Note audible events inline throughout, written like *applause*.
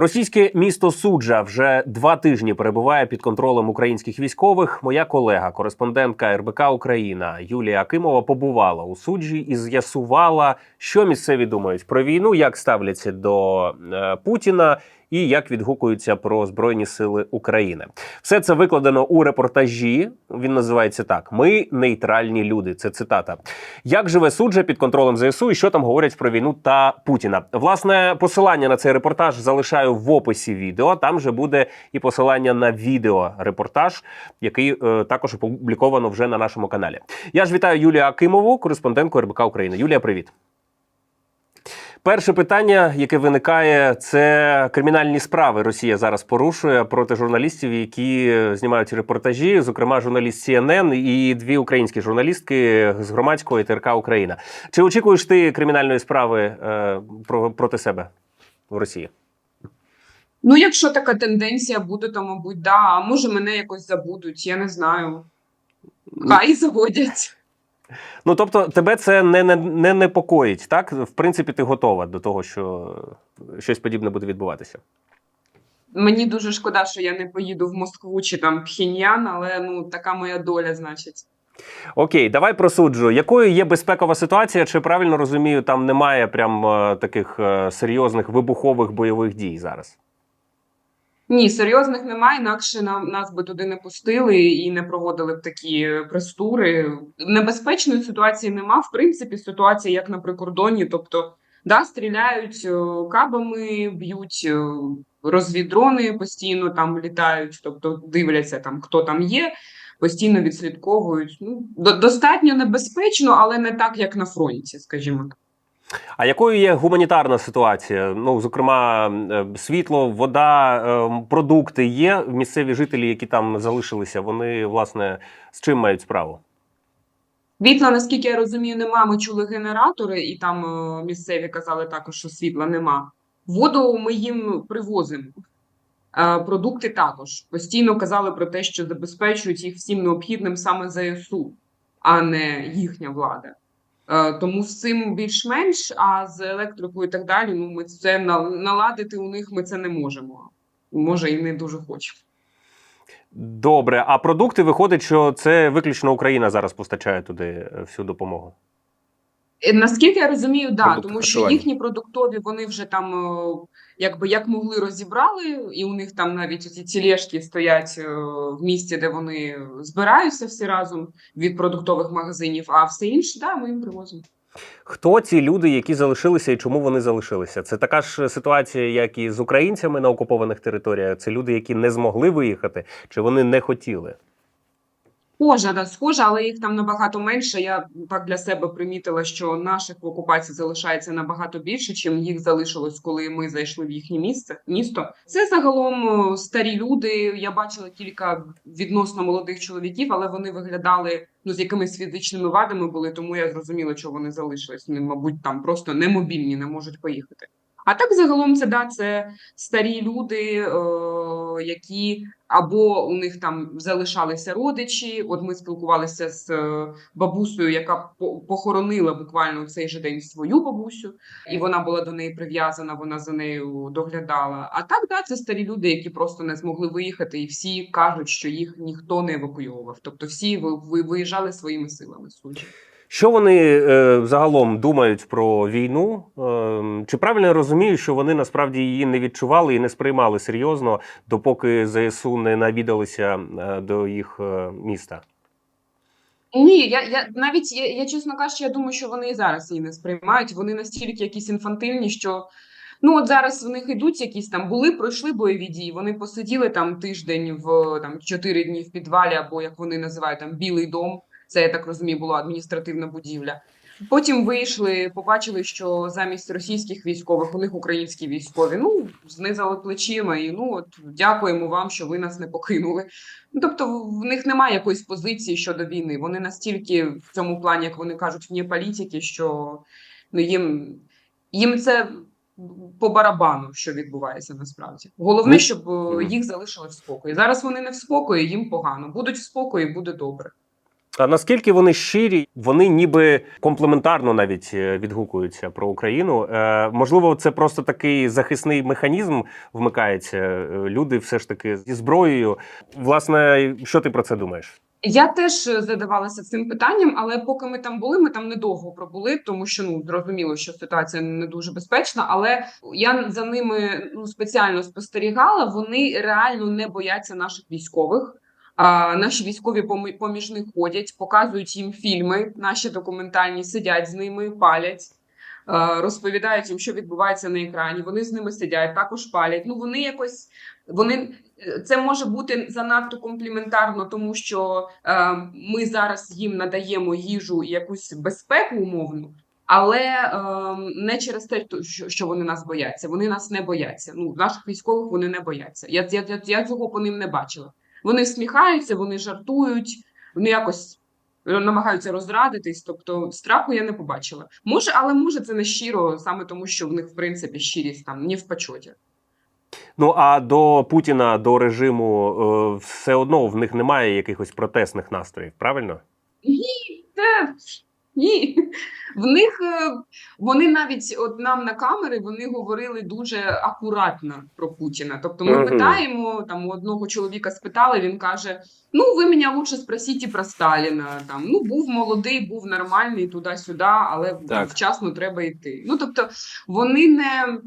Російське місто Суджа вже два тижні перебуває під контролем українських військових. Моя колега, кореспондентка РБК Україна Юлія Акимова побувала у суджі і з'ясувала, що місцеві думають про війну, як ставляться до е, Путіна і як відгукуються про збройні сили України. Все це викладено у репортажі. Він називається так: Ми нейтральні люди. Це цитата. Як живе суджа під контролем ЗСУ і що там говорять про війну та Путіна? Власне, посилання на цей репортаж залишаю в описі відео. Там же буде і посилання на відеорепортаж, який е, також опубліковано вже на нашому каналі. Я ж вітаю Юлію Акимову, кореспондентку РБК України. Юлія, привіт. Перше питання, яке виникає, це кримінальні справи. Росія зараз порушує проти журналістів, які знімають репортажі, зокрема журналіст CNN і дві українські журналістки з громадського ТРК Україна. Чи очікуєш ти кримінальної справи е, про, проти себе в Росії? Ну, якщо така тенденція буде, то мабуть, да. А може мене якось забудуть, я не знаю. Хай заводять. Ну тобто, тебе це не, не, не непокоїть, так? В принципі, ти готова до того, що щось подібне буде відбуватися. Мені дуже шкода, що я не поїду в Москву чи там Пхеньян, але ну така моя доля, значить. Окей, давай просуджу. Якою є безпекова ситуація? Чи правильно розумію, там немає прям е, таких е, серйозних вибухових бойових дій зараз? Ні, серйозних немає, інакше нам нас би туди не пустили і не проводили б такі прес-тури. Небезпечної ситуації нема. В принципі, ситуація як на прикордоні. Тобто, да, стріляють е, кабами, б'ють е, розвіддрони, постійно там літають, тобто дивляться там, хто там є, постійно відслідковують. Ну, до- достатньо небезпечно, але не так, як на фронті, скажімо так. А якою є гуманітарна ситуація? Ну, зокрема, е, світло, вода, е, продукти є місцеві жителі, які там залишилися. Вони власне з чим мають справу? Світла, наскільки я розумію, нема. Ми чули генератори, і там е, місцеві казали також, що світла нема. Воду ми їм привозимо. Продукти також постійно казали про те, що забезпечують їх всім необхідним саме ЗСУ, а не їхня влада. Е, Тому з цим більш-менш, а з електрикою і так далі, ну ми це наладити у них ми це не можемо. Може, і не дуже хочемо. Добре, а продукти виходить, що це виключно Україна зараз постачає туди е, всю допомогу. Е, Наскільки я розумію, да, тому що харчування. їхні продуктові вони вже там якби як могли розібрали, і у них там навіть ці тілешки стоять е, в місті, де вони збираються всі разом від продуктових магазинів, а все інше, да, ми їм привозимо. Хто ці люди, які залишилися, і чому вони залишилися? Це така ж ситуація, як і з українцями на окупованих територіях. Це люди, які не змогли виїхати, чи вони не хотіли. Схожа, схожа, але їх там набагато менше. Я так для себе примітила, що наших в окупації залишається набагато більше, чим їх залишилось, коли ми зайшли в їхнє місце місто. Це загалом е, старі люди. Я бачила кілька відносно молодих чоловіків, але вони виглядали ну з якимись фізичними вадами були, тому я зрозуміла, що вони залишились. Вони, мабуть, там просто немобільні, не можуть поїхати. А так загалом це да, це старі люди, е, які або у них там залишалися родичі. От ми спілкувалися з е, бабусею, яка похоронила буквально в цей же день свою бабусю, і вона була до неї прив'язана, вона за нею доглядала. А так, да, це старі люди, які просто не змогли виїхати, і всі кажуть, що їх ніхто не евакуйовував. Тобто всі ви, ви виїжджали своїми силами. Суджі. Що вони е, загалом думають про війну? Е, чи правильно я розумію, що вони насправді її не відчували і не сприймали серйозно, допоки ЗСУ не навідалися е, до їх е, міста? Ні, я, я навіть я, я чесно кажучи, я думаю, що вони і зараз її не сприймають. Вони настільки якісь інфантильні, що ну от зараз в них йдуть якісь там були, пройшли бойові дії. Вони посиділи там тиждень в там чотири дні в підвалі, або як вони називають там Білий дом. Це я так розумію, була адміністративна будівля. Потім вийшли, побачили, що замість російських військових у них українські військові. Ну знизали плечима і ну от дякуємо вам, що ви нас не покинули. Ну, тобто в- них немає якоїсь позиції щодо війни. Вони настільки в цьому плані, як вони кажуть, вні політики, що ну їм, їм це по барабану, що відбувається насправді. Головне, Ну, щоб е, їх залишили в спокої. Зараз вони не в спокої, їм погано. Будуть в спокої, буде добре. А наскільки вони щирі, вони ніби комплементарно навіть е, відгукуються про Україну. Е, можливо, це просто такий захисний механізм вмикається. Е, Люди все ж таки зі зброєю. Власне, що ти про це думаєш? Я теж задавалася цим питанням, але поки ми там були, ми там недовго пробули, тому що ну зрозуміло, що ситуація не дуже безпечна. Але я за ними ну спеціально спостерігала. Вони реально не бояться наших військових. А наші військові помі- поміж них ходять, показують їм фільми, наші документальні, сидять з ними, палять. Розповідають їм, що відбувається на екрані. Вони з ними сидять, також палять. Ну вони якось вони це може бути занадто компліментарно, тому що е, ми зараз їм надаємо їжу і якусь безпеку умовну, але е, не через те, що, вони нас бояться. Вони нас не бояться. Ну, наших військових вони не бояться. Я, я, я цього по ним не бачила. Вони всміхаються, вони жартують, вони якось. Намагаються розрадитись, тобто страху я не побачила. Може, але може це не щиро, саме тому, що в них в принципі щирість там не в почоті. Ну а до Путіна, до режиму, е, все одно в них немає якихось протестних настроїв, правильно? Ні, це ні. В них е, вони навіть от нам на камери вони говорили дуже акуратно про Путіна. Тобто ми питаємо там у одного чоловіка спитали, він каже: Ну, ви мене лучше спросіть і про Сталіна. Там ну був молодий, був нормальний туди-сюди, але Так. вчасно треба йти. Ну тобто вони не.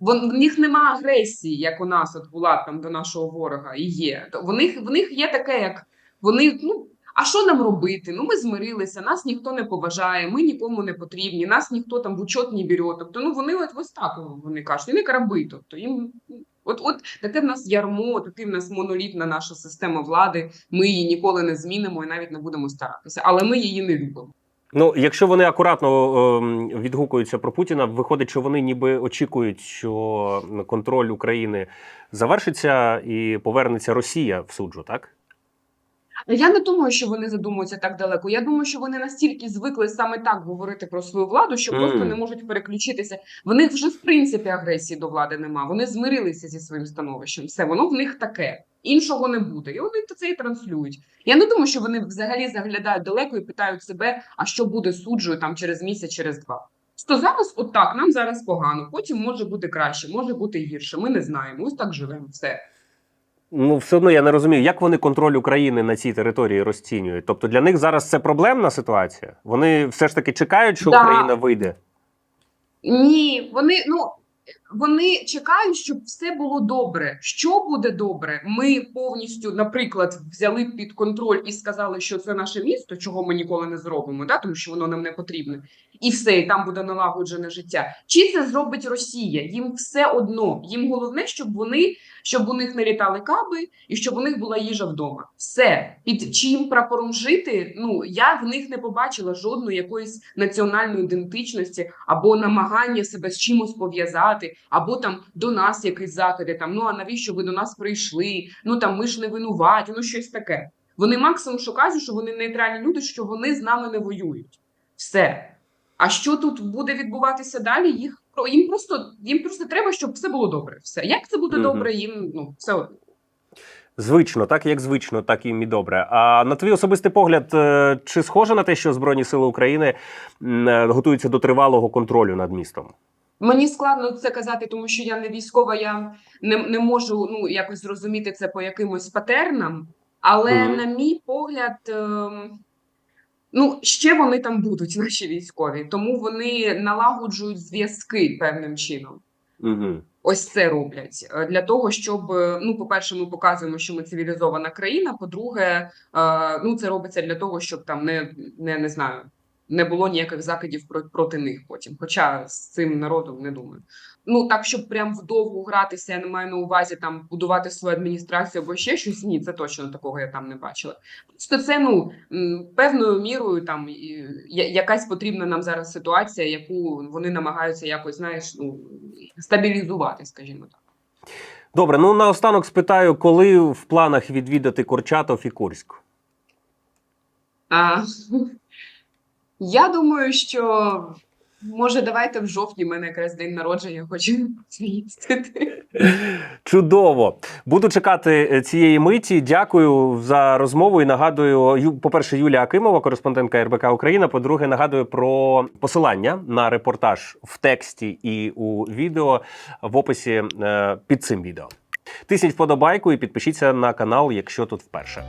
В них нема агресії, як у нас от була там до нашого ворога, і є. В них, в них є таке, як вони, ну, а що нам робити? Ну, ми змирилися, нас ніхто не поважає, ми нікому не потрібні, нас ніхто там в учет не бере. Тобто, ну вони от ось так вони кажуть, вони краби. Тобто їм от, от таке в нас ярмо, таке в нас монолітна наша система влади. Ми її ніколи не змінимо і навіть не будемо старатися, але ми її не любимо. Ну, якщо вони акуратно ем, відгукуються про Путіна, виходить, що вони ніби очікують, що контроль України завершиться і повернеться Росія в суджу, так? Я не думаю, що вони задумуються так далеко. Я думаю, що вони настільки звикли саме так говорити про свою владу, що просто не можуть переключитися. В них вже в принципі агресії до влади нема. Вони змирилися зі своїм становищем. Все воно в них таке. Іншого не буде, і вони це і транслюють. Я не думаю, що вони взагалі заглядають далеко і питають себе, а що буде з там через місяць, через два. То зараз, отак, нам зараз погано. Потім може бути краще, може бути гірше. Ми не знаємо. Ось так живемо. Все. Ну, все одно я не розумію, як вони контроль України на цій території розцінюють. Тобто для них зараз це проблемна ситуація. Вони все ж таки чекають, що Да. Україна вийде. Ні, вони ну вони чекають, щоб все було добре. Що буде добре? Ми повністю, наприклад, взяли під контроль і сказали, що це наше місто, чого ми ніколи не зробимо, да, тому що воно нам не потрібне, і все, і там буде налагоджене життя. Чи це зробить Росія? Їм все одно. Їм головне, щоб вони щоб у них не літали каби і щоб у них була їжа вдома. Все під чим прапором жити. Ну я в них не побачила жодної якоїсь національної ідентичності або намагання себе з чимось пов'язати, або там до нас якісь закиди. Там ну а навіщо ви до нас прийшли? Ну там ми ж не винуваті, ну щось таке. Вони максимум що кажуть, що вони нейтральні люди, що вони з нами не воюють. Все. А що тут буде відбуватися далі? Їх їм просто їм просто треба, щоб все було добре. Все як це буде Мгм. добре, їм ну все одно. Звично, так як звично, так їм і добре. А на твій особистий погляд, е, чи схоже на те, що Збройні Сили України е, готуються до тривалого контролю над містом? Мені складно це казати, тому що я не військова, я не, не можу ну якось зрозуміти це по якимось патернам. Але Мгм. на мій погляд, ем, ну ще вони там будуть, *laughs* наші військові, тому вони налагоджують зв'язки певним чином. Угу. Ось це роблять е, для того, щоб е, ну, по-перше, ми показуємо, що ми цивілізована країна. По-друге, е, ну це робиться для того, щоб там не, не, не знаю, не було ніяких закидів проти них потім. Хоча з цим народом не думаю. Ну так, щоб прям вдовго гратися, я не маю на увазі там будувати свою адміністрацію або ще щось. Ні, це точно такого я там не бачила. Просто це ну певною мірою там якась потрібна нам зараз ситуація, яку вони намагаються якось, знаєш, ну стабілізувати, скажімо так. Добре, ну наостанок спитаю, коли в планах відвідати Корчатов і Курськ? А, я думаю, що може давайте в жовтні в мене якраз день народження, хочу *laughs* з'їздити. Чудово. Буду чекати е, цієї миті. Дякую за розмову. І нагадую, по-перше, Юлія Акимова, кореспондентка РБК Україна. По-друге, нагадую про посилання на репортаж в тексті і у відео в описі е, під цим відео. Тисніть вподобайку і підпишіться на канал, якщо тут вперше.